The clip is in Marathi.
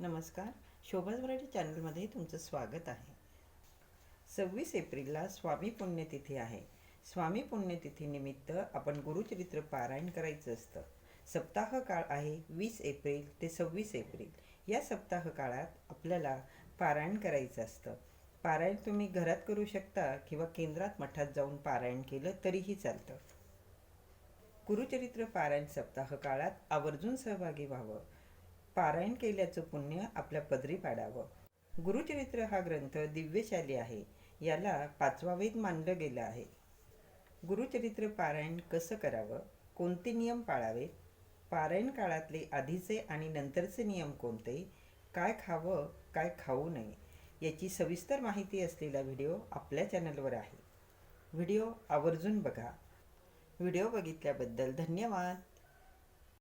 नमस्कार. शोभाज मराठी चॅनलमध्ये तुमचं स्वागत आहे. सव्वीस एप्रिलला स्वामी पुण्यतिथी आहे. स्वामी पुण्यतिथीनिमित्त आपण गुरुचरित्र पारायण करायचं असतं. सप्ताह काळ आहे वीस एप्रिल ते सव्वीस एप्रिल. या सप्ताह काळात आपल्याला पारायण करायचं असतं. पारायण तुम्ही घरात करू शकता किंवा केंद्रात मठात जाऊन पारायण केलं तरीही चालतं. गुरुचरित्र पारायण सप्ताह काळात आवर्जून सहभागी व्हावं. पारायण केल्याचं पुण्य आपल्या पदरी पाडावं. गुरुचरित्र हा ग्रंथ दिव्यशाली आहे याला पाचवा वेद मानलं गेलं आहे. गुरुचरित्र पारायण कसं करावं कोणते नियम पाळावेत पारायण काळातले आधीचे आणि नंतरचे नियम कोणते काय खावं काय खाऊ नये याची सविस्तर माहिती असलेला व्हिडिओ आपल्या चॅनलवर आहे. व्हिडिओ आवर्जून बघा. व्हिडिओ बघितल्याबद्दल धन्यवाद.